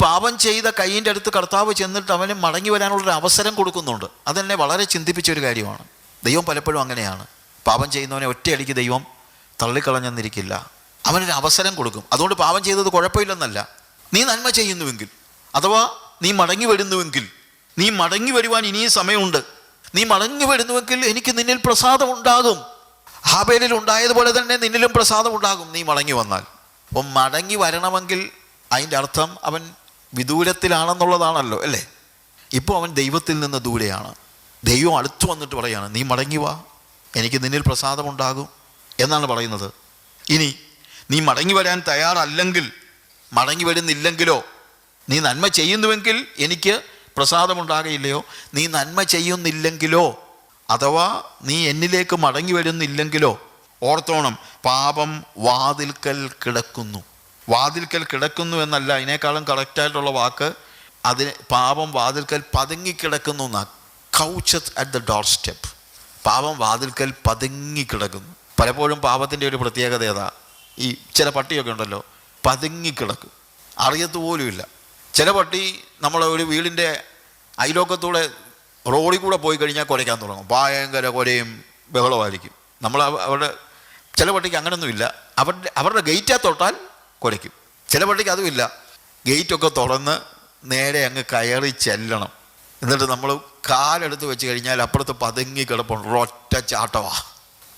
പാപം ചെയ്ത കൈയിന്റെ അടുത്ത് കർത്താവ് ചെന്നിട്ട് അവന് മടങ്ങി വരാനുള്ളൊരു അവസരം കൊടുക്കുന്നുണ്ട്. അതെന്നെ വളരെ ചിന്തിപ്പിച്ച ഒരു കാര്യമാണ്. ദൈവം പലപ്പോഴും അങ്ങനെയാണ്. പാപം ചെയ്യുന്നവനെ ഒറ്റയടിക്ക് ദൈവം തള്ളിക്കളഞ്ഞെന്നിരിക്കില്ല. അവനൊരു അവസരം കൊടുക്കും. അതുകൊണ്ട് പാപം ചെയ്തത് കുഴപ്പമില്ലെന്നല്ല. നീ നന്മ ചെയ്യുന്നുവെങ്കിൽ അഥവാ നീ മടങ്ങി വരുന്നുവെങ്കിൽ നീ മടങ്ങി വരുവാൻ ഇനിയും സമയമുണ്ട്. നീ മടങ്ങി വരുന്നുവെങ്കിൽ എനിക്ക് നിന്നിൽ പ്രസാദം ഉണ്ടാകും ഹാബേലിൽ ഉണ്ടായതുപോലെ തന്നെ നിന്നിലും പ്രസാദം ഉണ്ടാകും നീ മടങ്ങി വന്നാൽ. അപ്പം മടങ്ങി വരണമെങ്കിൽ അതിന്റെ അർത്ഥം അവൻ വിദൂരത്തിലാണെന്നുള്ളതാണല്ലോ അല്ലേ? ഇപ്പോൾ അവൻ ദൈവത്തിൽ നിന്ന് ദൂരെയാണ്. ദൈവം അടുത്തു വന്നിട്ട് പറയാണ് നീ മടങ്ങി വാ. എനിക്ക് നിന്നിൽ പ്രസാദമുണ്ടാകും. എന്നാണ് പറയുന്നത്. ഇനി നീ മടങ്ങി വരാൻ തയ്യാറല്ലെങ്കിൽ മടങ്ങി വരുന്നില്ലെങ്കിലോ നീ നന്മ ചെയ്യുന്നുവെങ്കിൽ എനിക്ക് പ്രസാദമുണ്ടാകയില്ലയോ? നീ നന്മ ചെയ്യുന്നില്ലെങ്കിലോ അഥവാ നീ എന്നിലേക്ക് മടങ്ങി വരുന്നില്ലെങ്കിലോ? ഓർത്തോണം പാപം വാതിൽക്കൽ കിടക്കുന്നു. വാതിൽക്കൽ കിടക്കുന്നു എന്നല്ല അതിനേക്കാളും കറക്റ്റായിട്ടുള്ള വാക്ക് അതിന് പാപം വാതിൽക്കൽ പതുങ്ങിക്കിടക്കുന്നു എന്നാ. Coucheth at the door step പാപം വാതിൽക്കൽ പതുങ്ങിക്കിടക്കുന്നു പലപ്പോഴും പാപത്തിന്റെ ഒരു പ്രത്യേകത ഏതാ? ഈ ചില പട്ടിയൊക്കെ ഉണ്ടല്ലോ പതുങ്ങിക്കിടക്കും അറിയത്ത് പോലുമില്ല ചില പട്ടി നമ്മളെ ഒരു വീടിന്റെ അയലോക്കത്തൂടെ റോഡിൽ കൂടെ പോയി കഴിഞ്ഞാൽ കുരയ്ക്കാൻ തുടങ്ങും. ഭയങ്കര കുരയും ബഹളമായിരിക്കും നമ്മൾ അവ- അവരുടെ ചില പട്ടിക്ക് അങ്ങനെയൊന്നുമില്ല അവരുടെ അവരുടെ ഗേറ്റാ തൊട്ടാൽ കുരയ്ക്കും ചില പള്ളിക്ക് അതുമില്ല ഗേറ്റൊക്കെ തുറന്ന് നേരെ അങ്ങ് കയറി ചെല്ലണം. എന്നിട്ട് നമ്മൾ കാലെടുത്ത് വെച്ച് കഴിഞ്ഞാൽ അപ്പുറത്ത് പതുങ്ങി കിടപ്പുണ്ട്. ഒറ്റ ചാട്ടവാ.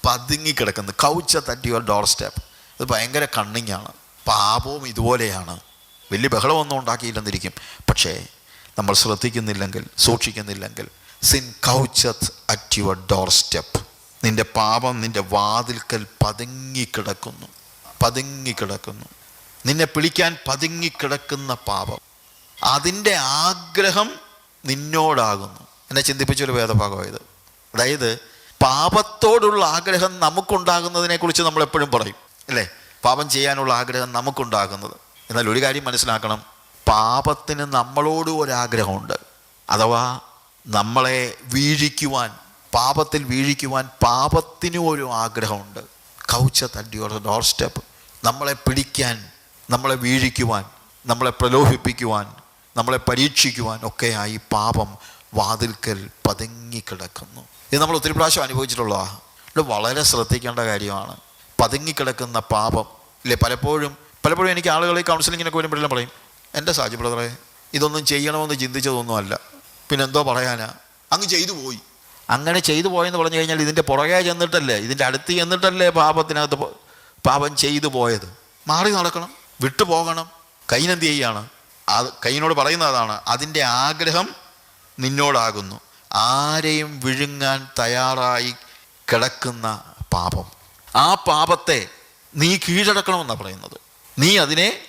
പതുങ്ങി കിടക്കുന്നത് കൗച്ച തട്ടി യുവർ ഡോർ സ്റ്റെപ്പ് അത് ഭയങ്കര കണ്ണിങ്ങാണ് പാപവും ഇതുപോലെയാണ്. വലിയ ബഹളമൊന്നും ഉണ്ടാക്കിയില്ലെന്നിരിക്കും. പക്ഷേ നമ്മൾ ശ്രദ്ധിക്കുന്നില്ലെങ്കിൽ സൂക്ഷിക്കുന്നില്ലെങ്കിൽ sin coucheth at your door step നിന്റെ പാപം നിന്റെ വാതിൽക്കൽ പതുങ്ങിക്കിടക്കുന്നു പതുങ്ങിക്കിടക്കുന്നു നിന്നെ പിടിക്കാൻ പതുങ്ങിക്കിടക്കുന്ന പാപം. അതിന്റെ ആഗ്രഹം നിന്നോടാകുന്നു. എന്നെ ചിന്തിപ്പിച്ചൊരു വേദഭാഗമായത് അതായത് പാപത്തോടുള്ള ആഗ്രഹം നമുക്കുണ്ടാകുന്നതിനെക്കുറിച്ച് നമ്മൾ എപ്പോഴും പറയും. അല്ലേ? പാപം ചെയ്യാനുള്ള ആഗ്രഹം നമുക്കുണ്ടാകുന്നത്. എന്നാൽ ഒരു കാര്യം മനസ്സിലാക്കണം. പാപത്തിന് നമ്മളോട് ഒരാഗ്രഹമുണ്ട്. അഥവാ നമ്മളെ വീഴിക്കുവാൻ പാപത്തിൽ വീഴിക്കുവാൻ പാപത്തിനും ഒരു ആഗ്രഹമുണ്ട്. കൗച്ച തട്ടിയോർ ഡോർ സ്റ്റെപ്പ് നമ്മളെ പിടിക്കാൻ നമ്മളെ വീഴിക്കുവാൻ നമ്മളെ പ്രലോഭിപ്പിക്കുവാൻ നമ്മളെ പരീക്ഷിക്കുവാൻ ഒക്കെയായി പാപം വാതിൽക്കൽ പതുങ്ങിക്കിടക്കുന്നു. ഇത് നമ്മൾ ഒത്തിരി പ്രാവശ്യം അനുഭവിച്ചിട്ടുള്ളതാണ് വളരെ ശ്രദ്ധിക്കേണ്ട കാര്യമാണ്. പതുങ്ങിക്കിടക്കുന്ന പാപം. ഇല്ലേ പലപ്പോഴും പലപ്പോഴും എനിക്ക് ആളുകളെ കൗൺസിലിങ്ങിനൊക്കെ വരുമ്പോഴെല്ലാം പറയും എന്റെ സാജി ബ്രദറെ ഇതൊന്നും ചെയ്യണമെന്ന് ചിന്തിച്ചതൊന്നുമല്ല. പിന്നെ എന്തോ പറയാനാ? അങ്ങ് ചെയ്തു പോയി. അങ്ങനെ ചെയ്തു പോയെന്ന് പറഞ്ഞു കഴിഞ്ഞാൽ ഇതിന്റെ പുറകെ ചെന്നിട്ടല്ലേ ഇതിന്റെ അടുത്ത് ചെന്നിട്ടല്ലേ പാപത്തിനകത്ത് പാപം ചെയ്തു പോയത്? മാറി നടക്കണം. വിട്ടുപോകണം. കൈനെന്ത് ചെയ്യാണ്. അത് കൈനോട് പറയുന്ന അതാണ്. അതിന്റെ ആഗ്രഹം നിന്നോടാകുന്നു. ആരെയും വിഴുങ്ങാൻ തയ്യാറായി കിടക്കുന്ന പാപം. ആ പാപത്തെ നീ കീഴടക്കണമെന്നാണ് പറയുന്നത്. നീ അതിനെ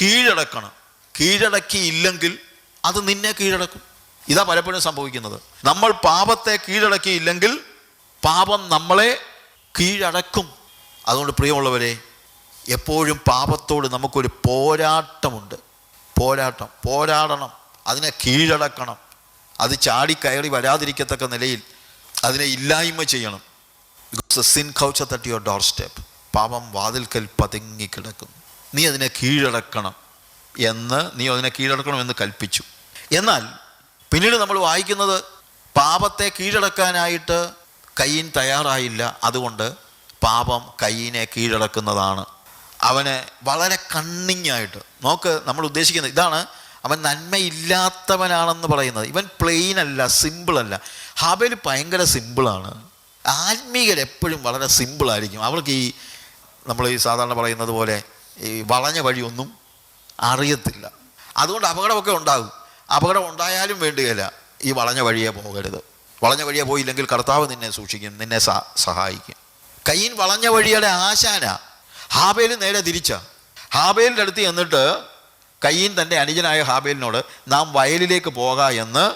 കീഴടക്കണം. കീഴടക്കിയില്ലെങ്കിൽ അത് നിന്നെ കീഴടക്കും. ഇതാ പലപ്പോഴും സംഭവിക്കുന്നത്. നമ്മൾ പാപത്തെ കീഴടക്കിയില്ലെങ്കിൽ പാപം നമ്മളെ കീഴടക്കും. അതുകൊണ്ട് പ്രിയമുള്ളവരെ എപ്പോഴും പാപത്തോട് നമുക്കൊരു പോരാട്ടമുണ്ട്. പോരാട്ടം പോരാടണം. അതിനെ കീഴടക്കണം. അത് ചാടി കയറി വരാതിരിക്കത്തക്ക നിലയിൽ അതിനെ ഇല്ലായ്മ ചെയ്യണം. ബിക്കോസ് സിൻ കൗച്ച തട്ടി യുവർ ഡോർ സ്റ്റെപ്പ് പാപം വാതിൽക്കൽ പതുങ്ങിക്കിടക്കുന്നു നീ അതിനെ കീഴടക്കണം എന്ന് നീ അതിനെ കീഴടക്കണം എന്ന് കൽപ്പിച്ചു. എന്നാൽ പിന്നീട് നമ്മൾ വായിക്കുന്നത് പാപത്തെ കീഴടക്കാനായിട്ട് കയ്യൻ തയ്യാറായില്ല. അതുകൊണ്ട് പാപം കയ്യിനെ കീഴടക്കുന്നതാണ്. അവന് വളരെ കണ്ണിങ്ങായിട്ട് നോക്ക് നമ്മൾ ഉദ്ദേശിക്കുന്നത് ഇതാണ് അവൻ നന്മയില്ലാത്തവനാണെന്ന് പറയുന്നത്. ഇവൻ പ്ലെയിൻ അല്ല സിമ്പിളല്ല ഹാബേൽ ഭയങ്കര സിമ്പിളാണ് ആത്മീകർ എപ്പോഴും വളരെ സിമ്പിളായിരിക്കും അവൾക്ക് ഈ നമ്മൾ ഈ സാധാരണ പറയുന്നത് പോലെ ഈ വളഞ്ഞ വഴിയൊന്നും അറിയത്തില്ല. അതുകൊണ്ട് അപകടമൊക്കെ ഉണ്ടാകും. അപകടം ഉണ്ടായാലും വേണ്ടുകയില്ല. ഈ വളഞ്ഞ വഴിയെ പോകരുത്. വളഞ്ഞ വഴിയെ പോയില്ലെങ്കിൽ കർത്താവ് നിന്നെ സൂക്ഷിക്കും നിന്നെ സഹായിക്കും. കയ്യിൻ വളഞ്ഞ വഴിയുടെ ആശാന. ഹാബേൽ നേരെ തിരിച്ച. ഹാബേലിന്റെ അടുത്ത് ചെന്നിട്ട് കയ്യൻ തന്റെ അനുജനായ ഹാബേലിനോട് നാം വയലിലേക്ക് പോകാം എന്ന്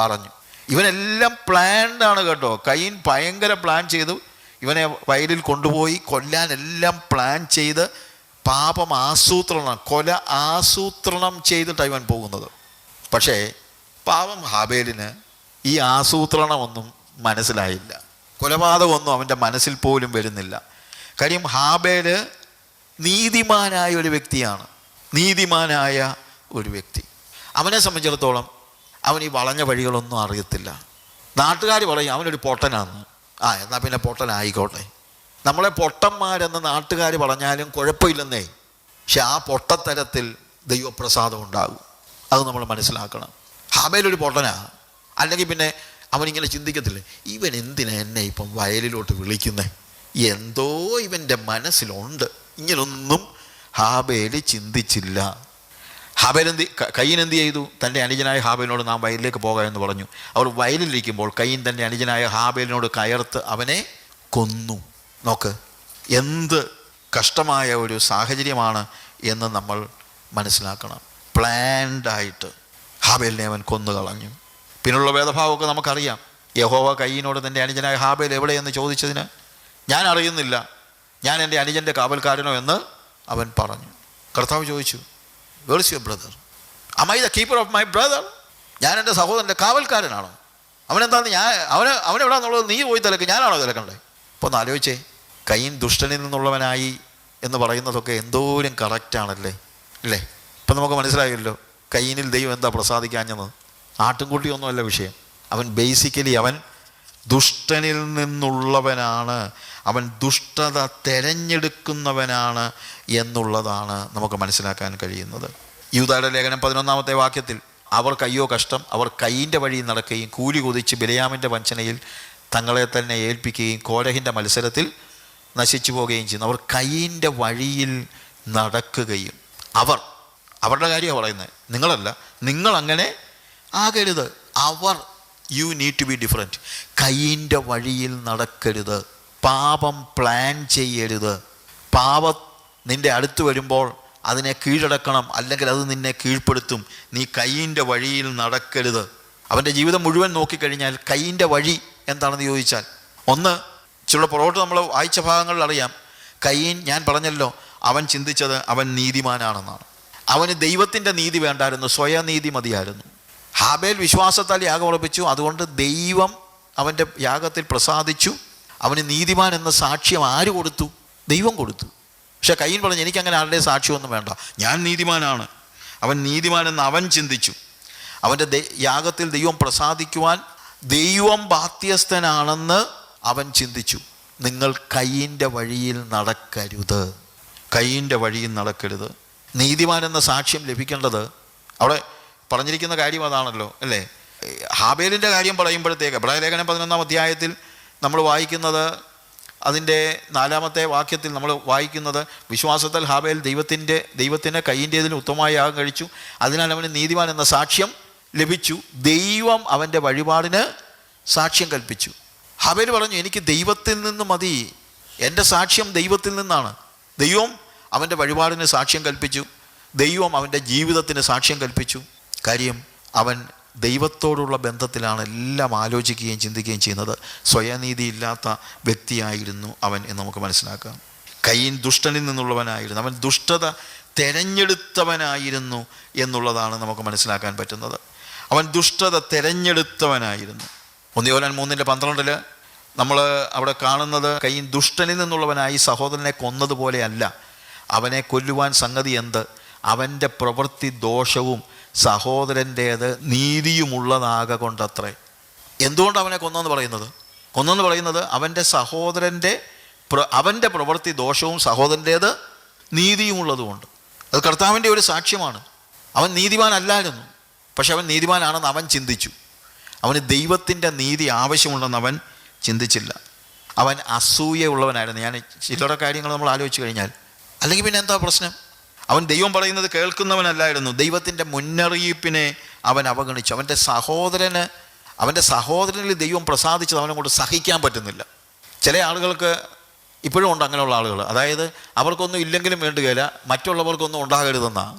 പറഞ്ഞു. ഇവനെല്ലാം പ്ലാൻഡാണ് കേട്ടോ. കയ്യൻ ഭയങ്കര പ്ലാൻ ചെയ്തു. ഇവനെ വയലിൽ കൊണ്ടുപോയി കൊല്ലാൻ എല്ലാം പ്ലാൻ ചെയ്ത് പാപം ആസൂത്രണം കൊല ആസൂത്രണം ചെയ്തിട്ടാണ് ഇവൻ പോകുന്നത്. പക്ഷേ പാപം ഹാബേലിന് ഈ ആസൂത്രണമൊന്നും മനസ്സിലായില്ല. കൊലപാതകമൊന്നും അവന്റെ മനസ്സിൽ പോലും വരുന്നില്ല. കാര്യം ഹാബേൽ നീതിമാനായ ഒരു വ്യക്തിയാണ്. നീതിമാനായ ഒരു വ്യക്തി. അവനെ സംബന്ധിച്ചിടത്തോളം അവൻ ഈ വളഞ്ഞ വഴികളൊന്നും അറിയത്തില്ല. നാട്ടുകാർ പറയും അവനൊരു പൊട്ടനാണ് ആ എന്നാൽ പിന്നെ പൊട്ടനായിക്കോട്ടെ. നമ്മളെ പൊട്ടന്മാരെന്ന് നാട്ടുകാർ പറഞ്ഞാലും കുഴപ്പമില്ലെന്നേ. പക്ഷെ ആ പൊട്ടത്തരത്തിൽ ദൈവപ്രസാദം ഉണ്ടാകും. അത് നമ്മൾ മനസ്സിലാക്കണം. ഹാബേലൊരു പൊട്ടനാ. അല്ലെങ്കിൽ പിന്നെ അവനിങ്ങനെ ചിന്തിക്കത്തില്ലേ ഇവൻ എന്തിനാ എന്നെ ഇപ്പം വയലിലോട്ട് വിളിക്കുന്നേ? എന്തോ ഇവന്റെ മനസ്സിലുണ്ട്. ഇങ്ങനൊന്നും ഹാബേൽ ചിന്തിച്ചില്ല. ഹാബേലെന്ത് കയ്യൻ എന്ത് ചെയ്തു? തന്റെ അനുജനായ ഹാബേലിനോട് നാം വയലിലേക്ക് പോകാം എന്ന് പറഞ്ഞു. അവർ വയലിലിരിക്കുമ്പോൾ കയ്യൻ തന്റെ അനുജനായ ഹാബേലിനോട് കയർത്ത് അവനെ കൊന്നു. നോക്ക് എന്ത് കഷ്ടമായ ഒരു സാഹചര്യമാണ് എന്ന് നമ്മൾ മനസ്സിലാക്കണം. പ്ലാൻഡായിട്ട് ഹാബേലിനെ അവൻ കൊന്നു കളഞ്ഞു. പിന്നുള്ള ഭേദഭാവമൊക്കെ നമുക്കറിയാം. യഹോവ കയ്യനോട് തന്റെ അനുജനായ ഹാബേൽ എവിടെയെന്ന് ചോദിച്ചതിന് ഞാൻ അറിയുന്നില്ല. ഞാൻ എന്റെ അനുജന്റെ കാവൽക്കാരനോ എന്ന് അവൻ പറഞ്ഞു. കർത്താവ് ചോദിച്ചു where's your brother am I the keeper of my brother ഞാൻ എന്റെ സഹോദരന്റെ കാവൽക്കാരനാണോ? അവനെന്താന്ന് ഞാൻ അവന് അവനെവിടാന്നുള്ളത് നീ പോയി തിലക്ക് ഞാനാണോ തിലക്കണ്ടേ അപ്പോൾ ഒന്ന് ആലോചിച്ചേ കൈയും ദുഷ്ടനിൽ നിന്നുള്ളവനായി എന്ന് പറയുന്നതൊക്കെ എന്തോരം കറക്റ്റാണല്ലേ ഇല്ലേ? ഇപ്പം നമുക്ക് മനസ്സിലായല്ലോ കൈനിൽ ദൈവം എന്താ പ്രസാദിക്കാഞ്ഞത് ആട്ടിൻകുട്ടിയൊന്നുമല്ല വിഷയം. അവൻ ബേസിക്കലി അവൻ ദുഷ്ടനിൽ നിന്നുള്ളവനാണ്. അവൻ ദുഷ്ടത തിരഞ്ഞെടുക്കുന്നവനാണ് എന്നുള്ളതാണ് നമുക്ക് മനസ്സിലാക്കാൻ കഴിയുന്നത്. യൂതയുടെ ലേഖനം പതിനൊന്നാമത്തെ വാക്യത്തിൽ അവർ കയ്യോ കഷ്ടം അവർ കൈയിന്റെ വഴി നടക്കുകയും കൂലി കൊതിച്ച് ബിലയാമിന്റെ വഞ്ചനയിൽ തങ്ങളെ തന്നെ ഏൽപ്പിക്കുകയും കോരഹിന്റെ മത്സരത്തിൽ നശിച്ചു പോവുകയും ചെയ്യുന്നു. അവർ കൈയിന്റെ വഴിയിൽ നടക്കുകയും. അവർ അവരുടെ കാര്യമാണ് പറയുന്നത്. നിങ്ങളല്ല നിങ്ങളങ്ങനെ ആകരുത്. അവർ you need to be different കൈയിന്റെ വഴിയിൽ നടക്കരുത്. പാപം പ്ലാൻ ചെയ്യരുത്. പാപ നിന്റെ അടുത്ത് വരുമ്പോൾ അതിനെ കീഴടക്കണം അല്ലെങ്കിൽ അത് നിന്നെ കീഴ്പ്പെടുത്തും. നീ കൈയിന്റെ വഴിയിൽ നടക്കരുത്. അവന്റെ ജീവിതം മുഴുവൻ നോക്കിക്കഴിഞ്ഞാൽ കൈയിന്റെ വഴി എന്താണെന്ന് ചോദിച്ചാൽ ഒന്ന് ചില പുറകോട്ട് നമ്മൾ വായിച്ച ഭാഗങ്ങളിൽ അറിയാം. കൈയിൻ ഞാൻ പറഞ്ഞല്ലോ അവൻ ചിന്തിച്ചത് അവൻ നീതിമാനാണെന്നാണ്. അവന് ദൈവത്തിന്റെ നീതി വേണ്ടായിരുന്നു സ്വയനീതി മതിയായിരുന്നു. ഹാബേൽ വിശ്വാസത്താൽ യാഗം ഉറപ്പിച്ചു. അതുകൊണ്ട് ദൈവം അവന്റെ യാഗത്തിൽ പ്രസാദിച്ചു. അവന് നീതിമാൻ എന്ന സാക്ഷ്യം ആര് കൊടുത്തു? ദൈവം കൊടുത്തു. പക്ഷെ കയ്യിൽ പറഞ്ഞു എനിക്കങ്ങനെ ആരുടെ സാക്ഷ്യമൊന്നും വേണ്ട. ഞാൻ നീതിമാനാണ്. അവൻ നീതിമാനെന്ന് അവൻ ചിന്തിച്ചു. അവന്റെ യാഗത്തിൽ ദൈവം പ്രസാദിക്കുവാൻ ദൈവം ബാധ്യസ്ഥനാണെന്ന് അവൻ ചിന്തിച്ചു. നിങ്ങൾ കയ്യിന്റെ വഴിയിൽ നടക്കരുത്. കയ്യിന്റെ വഴിയിൽ നടക്കരുത്. നീതിമാൻ എന്ന സാക്ഷ്യം ലഭിക്കേണ്ടത് അവിടെ പറഞ്ഞിരിക്കുന്ന കാര്യം അതാണല്ലോ അല്ലേ? ഹാബേലിന്റെ കാര്യം പറയുമ്പോഴത്തേക്ക് പ്രളയലേഖനം ലേഖനം പതിനൊന്നാം അധ്യായത്തിൽ നമ്മൾ വായിക്കുന്നത് അതിന്റെ നാലാമത്തെ വാക്യത്തിൽ നമ്മൾ വായിക്കുന്നത് വിശ്വാസത്തിൽ ഹാബേൽ ദൈവത്തിന്റെ ദൈവത്തിന് കയ്യിന്റേതിന് ഉത്തമമായ യാഗം കഴിച്ചു. അതിനാൽ അവന് നീതിമാൻ എന്ന സാക്ഷ്യം ലഭിച്ചു. ദൈവം അവന്റെ വഴിപാടിന് സാക്ഷ്യം കൽപ്പിച്ചു. ഹബേൽ പറഞ്ഞു എനിക്ക് ദൈവത്തിൽ നിന്ന് മതി. എന്റെ സാക്ഷ്യം ദൈവത്തിൽ നിന്നാണ്. ദൈവം അവന്റെ വഴിപാടിന് സാക്ഷ്യം കൽപ്പിച്ചു. ദൈവം അവന്റെ ജീവിതത്തിന് സാക്ഷ്യം കൽപ്പിച്ചു. കാര്യം അവൻ ദൈവത്തോടുള്ള ബന്ധത്തിലാണ് എല്ലാം ആലോചിക്കുകയും ചിന്തിക്കുകയും ചെയ്യുന്നത്. സ്വയനീതി ഇല്ലാത്ത വ്യക്തിയായിരുന്നു അവൻ എന്ന് നമുക്ക് മനസ്സിലാക്കാം. കയ്യൻ ദുഷ്ടനിൽ നിന്നുള്ളവനായിരുന്നു. അവൻ ദുഷ്ടത തെരഞ്ഞെടുത്തവനായിരുന്നു എന്നുള്ളതാണ് നമുക്ക് മനസ്സിലാക്കാൻ പറ്റുന്നത്. അവൻ ദുഷ്ടത തെരഞ്ഞെടുത്തവനായിരുന്നു. ഒന്നിയോലാൻ മൂന്നിന്റെ പന്ത്രണ്ടിൽ നമ്മൾ അവിടെ കാണുന്നത് കയ്യൻ ദുഷ്ടനിൽ നിന്നുള്ളവനായി സഹോദരനെ കൊന്നതുപോലെയല്ല അവനെ കൊല്ലുവാൻ സംഗതി എന്ത്? അവന്റെ പ്രവൃത്തി ദോഷവും സഹോദരന്റേത് നീതിയുമുള്ളതാകെ കൊണ്ടത്രേ. എന്തുകൊണ്ട് അവനെ കൊന്നെന്ന് പറയുന്നത്? കൊന്നെന്ന് പറയുന്നത് അവന്റെ സഹോദരന്റെ അവന്റെ പ്രവൃത്തി ദോഷവും സഹോദരന്റേത് നീതിയുമുള്ളതുകൊണ്ട്. അത് കർത്താവിന്റെ ഒരു സാക്ഷ്യമാണ്. അവൻ നീതിമാനല്ലായിരുന്നു. പക്ഷെ അവൻ നീതിമാനാണെന്ന് അവൻ ചിന്തിച്ചു. അവന് ദൈവത്തിന്റെ നീതി ആവശ്യമുണ്ടെന്ന് അവൻ ചിന്തിച്ചില്ല. അവൻ അസൂയ ഉള്ളവനായിരുന്നു ഞാൻ ചില്ലറ കാര്യങ്ങൾ നമ്മൾ ആലോചിച്ച് കഴിഞ്ഞാൽ. അല്ലെങ്കിൽ പിന്നെ എന്താ പ്രശ്നം? അവൻ ദൈവം പറയുന്നത് കേൾക്കുന്നവനല്ലായിരുന്നു. ദൈവത്തിന്റെ മുന്നറിയിപ്പിനെ അവൻ അവഗണിച്ചു. അവന്റെ സഹോദരന് അവന്റെ സഹോദരനിൽ ദൈവം പ്രസാദിച്ചത് അവനെ കൊണ്ട് സഹിക്കാൻ പറ്റുന്നില്ല. ചില ആളുകൾക്ക് ഇപ്പോഴും ഉണ്ട് അങ്ങനെയുള്ള ആളുകൾ. അതായത് അവർക്കൊന്നും ഇല്ലെങ്കിലും വേണ്ടുകയില്ല മറ്റുള്ളവർക്കൊന്നും ഉണ്ടാകരുതെന്നാണ്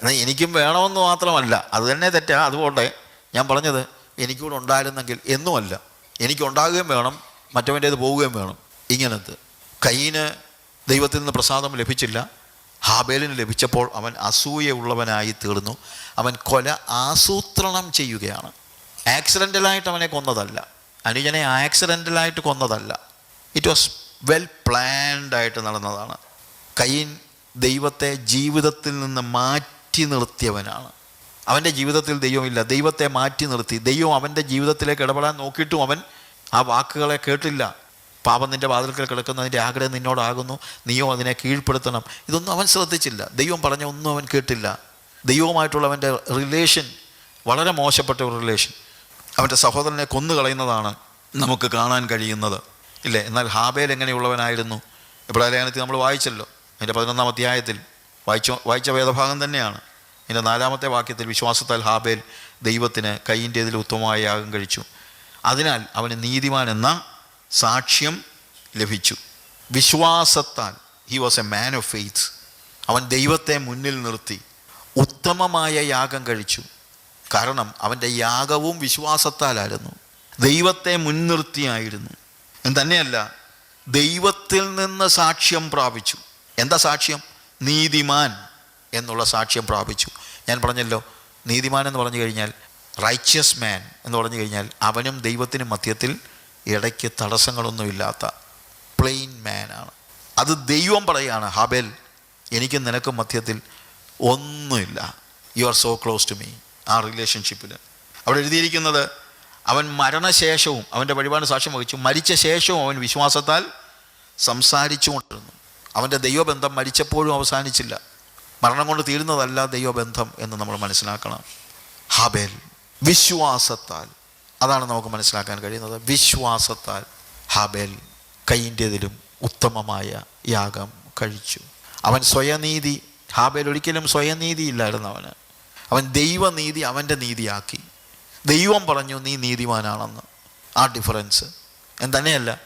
എന്നാൽ എനിക്കും വേണമെന്ന് മാത്രമല്ല. അത് തന്നെ തെറ്റാ. അതുകൊണ്ട് ഞാൻ പറഞ്ഞത് എനിക്കൂടെ ഉണ്ടായിരുന്നെങ്കിൽ എന്നുമല്ല. എനിക്കുണ്ടാകുകയും വേണം മറ്റവന്റേത് പോവുകയും വേണം. ഇങ്ങനത്തെ. കയ്യിന് ദൈവത്തിൽ നിന്ന് പ്രസാദം ലഭിച്ചില്ല. ഹാബേലിന് ലഭിച്ചപ്പോൾ അവൻ അസൂയുള്ളവനായി തീർന്നു. അവൻ കൊല ആസൂത്രണം ചെയ്യുകയാണ്. ആക്സിഡന്റലായിട്ട് അവനെ കൊന്നതല്ല. അനുജനെ ആക്സിഡന്റലായിട്ട് കൊന്നതല്ല. ഇറ്റ് വാസ് വെൽ പ്ലാൻഡ് ആയിട്ട് നടന്നതാണ്. കയ്യൻ ദൈവത്തെ ജീവിതത്തിൽ നിന്ന് മാറ്റി നിർത്തിയവനാണ്. അവന്റെ ജീവിതത്തിൽ ദൈവമില്ല. ദൈവത്തെ മാറ്റി നിർത്തി. ദൈവം അവന്റെ ജീവിതത്തിലേക്ക് ഇടപെടാൻ നോക്കിയിട്ടും അവൻ ആ വാക്കുകളെ കേട്ടില്ല. പാപം നിന്റെ വാതിൽക്കൽ കിടക്കുന്നതിന്റെ ആഗ്രഹം നിന്നോടാകുന്നു നീയോ അതിനെ കീഴ്പ്പെടുത്തണം. ഇതൊന്നും അവൻ ശ്രദ്ധിച്ചില്ല. ദൈവം പറഞ്ഞ ഒന്നും അവൻ കേട്ടില്ല. ദൈവവുമായിട്ടുള്ള അവന്റെ റിലേഷൻ വളരെ മോശപ്പെട്ട ഒരു റിലേഷൻ അവന്റെ സഹോദരനെ കൊന്നു കളയുന്നതാണ് നമുക്ക് കാണാൻ കഴിയുന്നത്. ഇല്ലേ? എന്നാൽ ഹാബേൽ എങ്ങനെയുള്ളവനായിരുന്നു? ഇബ്രാഹിലേഖനത്തിൽ നമ്മൾ വായിച്ചല്ലോ. അതിന്റെ പതിനൊന്നാം അധ്യായത്തിൽ വായിച്ച വായിച്ച വേദഭാഗം തന്നെയാണ്. അതിന്റെ നാലാമത്തെ വാക്യത്തിൽ വിശ്വാസത്താൽ ഹാബേൽ ദൈവത്തിന് കൈയിന്റേതിൽ ഉത്തമമായ യാഗം കഴിച്ചു. അതിനാൽ അവന് നീതിമാൻ എന്ന സാക്ഷ്യം ലഭിച്ചു. വിശ്വാസത്താൽ he was a man of faith അവൻ ദൈവത്തെ മുന്നിൽ നിർത്തി. ഉത്തമമായ യാഗം കഴിച്ചു. കാരണം അവന്റെ യാഗവും വിശ്വാസത്താലായിരുന്നു. ദൈവത്തെ മുൻനിർത്തിയായിരുന്നു. തന്നെയല്ല ദൈവത്തിൽ നിന്ന് സാക്ഷ്യം പ്രാപിച്ചു. എന്താ സാക്ഷ്യം? നീതിമാൻ എന്നുള്ള സാക്ഷ്യം പ്രാപിച്ചു. ഞാൻ പറഞ്ഞല്ലോ നീതിമാൻ എന്ന് പറഞ്ഞു കഴിഞ്ഞാൽ റൈച്ചസ് മാൻ എന്ന് പറഞ്ഞു കഴിഞ്ഞാൽ അവനും ദൈവത്തിനും മധ്യത്തിൽ ഇടയ്ക്ക് തടസ്സങ്ങളൊന്നുമില്ലാത്ത പ്ലെയിൻ മാനാണ് അത് ദൈവം പറയാണ് ഹാബേൽ എനിക്കും നിനക്കും മധ്യത്തിൽ ഒന്നുമില്ല. You are so close to me ആ റിലേഷൻഷിപ്പിൽ അവിടെ എഴുതിയിരിക്കുന്നത് അവൻ മരണശേഷവും അവന്റെ വഴിപാട് സാക്ഷ്യം വഹിച്ചു മരിച്ച ശേഷവും അവൻ വിശ്വാസത്താൽ സംസാരിച്ചുകൊണ്ടിരുന്നു. അവന്റെ ദൈവബന്ധം മരിച്ചപ്പോഴും അവസാനിച്ചില്ല. മരണം കൊണ്ട് തീരുന്നതല്ല ദൈവബന്ധം എന്ന് നമ്മൾ മനസ്സിലാക്കണം. ഹബേൽ വിശ്വാസത്താൽ അതാണ് നമുക്ക് മനസ്സിലാക്കാൻ കഴിയുന്നത്. വിശ്വാസത്താൽ ഹാബേൽ കൈന്റെതിലും ഉത്തമമായ യാഗം കഴിച്ചു. അവൻ സ്വയനീതി ഹാബേൽ ഒരിക്കലും സ്വയനീതി ഇല്ലായിരുന്നു അവന് അവൻ ദൈവനീതി അവന്റെ നീതിയാക്കി. ദൈവം പറഞ്ഞു നീ നീതിമാനാണെന്ന്. ആ ഡിഫറൻസ്. എന്ന് തന്നെയല്ല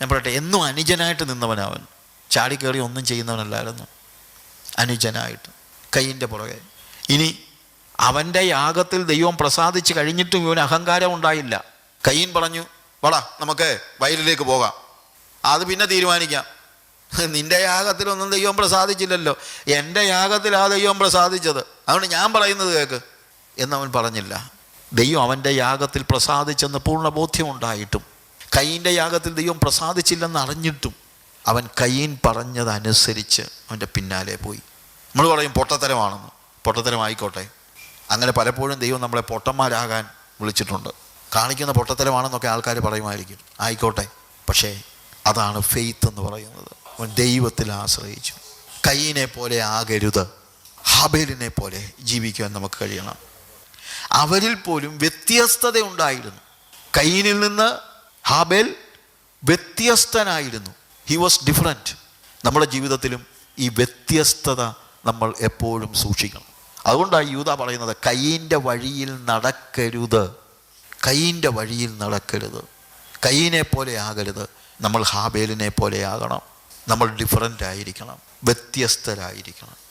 ഞാൻ പറയട്ടെ എന്നും അനുജനായിട്ട് നിന്നവനവൻ ചാടിക്കേറി ഒന്നും ചെയ്യുന്നവനല്ലായിരുന്നു. അനുജനായിട്ട് കൈയിന്റെ പുറകെ. ഇനി അവന്റെ യാഗത്തിൽ ദൈവം പ്രസാദിച്ച് കഴിഞ്ഞിട്ടും ഇവന് അഹങ്കാരം ഉണ്ടായില്ല. കയ്യൻ പറഞ്ഞു വാടാ നമുക്ക് വയലിലേക്ക് പോകാം. അത് പിന്നെ തീരുമാനിക്കാം. നിന്റെ യാഗത്തിലൊന്നും ദൈവം പ്രസാദിച്ചില്ലല്ലോ. എന്റെ യാഗത്തിൽ ആ ദൈവം പ്രസാദിച്ചത്. അതുകൊണ്ട് ഞാൻ പറയുന്നത് കേൾക്ക് എന്നവൻ പറഞ്ഞില്ല. ദൈവം അവന്റെ യാഗത്തിൽ പ്രസാദിച്ചെന്ന് പൂർണ ബോധ്യമുണ്ടായിട്ടും കയ്യന്റെ യാഗത്തിൽ ദൈവം പ്രസാദിച്ചില്ലെന്ന് അറിഞ്ഞിട്ടും അവൻ കയ്യൻ പറഞ്ഞതനുസരിച്ച് അവന്റെ പിന്നാലെ പോയി. നമ്മൾ പറയും പൊട്ടത്തരമാണെന്ന്. പൊട്ടത്തരമായിക്കോട്ടെ. അങ്ങനെ പലപ്പോഴും ദൈവം നമ്മളെ പൊട്ടന്മാരാകാൻ വിളിച്ചിട്ടുണ്ട്. കാണിക്കുന്ന പൊട്ടത്തരമാണെന്നൊക്കെ ആൾക്കാർ പറയുമായിരിക്കും. ആയിക്കോട്ടെ. പക്ഷേ അതാണ് ഫെയ്ത്ത് എന്ന് പറയുന്നത്. ദൈവത്തിൽ ആശ്രയിച്ചു. കയ്യിനെ പോലെ ആകരുത്. ഹബേലിനെ പോലെ ജീവിക്കുവാൻ നമുക്ക് കഴിയണം. അവരിൽ പോലും വ്യത്യസ്തത ഉണ്ടായിരുന്നു. കയ്യിനിൽ നിന്ന് ഹാബേൽ വ്യത്യസ്തനായിരുന്നു. ഹി വാസ് ഡിഫറെന്റ് നമ്മുടെ ജീവിതത്തിലും ഈ വ്യത്യസ്തത നമ്മൾ എപ്പോഴും സൂക്ഷിക്കണം. അതുകൊണ്ടാണ് യൂത പറയുന്നത് കയ്യിന്റെ വഴിയിൽ നടക്കരുത്. കയ്യിന്റെ വഴിയിൽ നടക്കരുത്. കയ്യിനെ പോലെ ആകരുത്. നമ്മൾ ഹാബേലിനെ പോലെ ആകണം. നമ്മൾ ഡിഫറന്റ് ആയിരിക്കണം. വ്യത്യസ്തരായിരിക്കണം.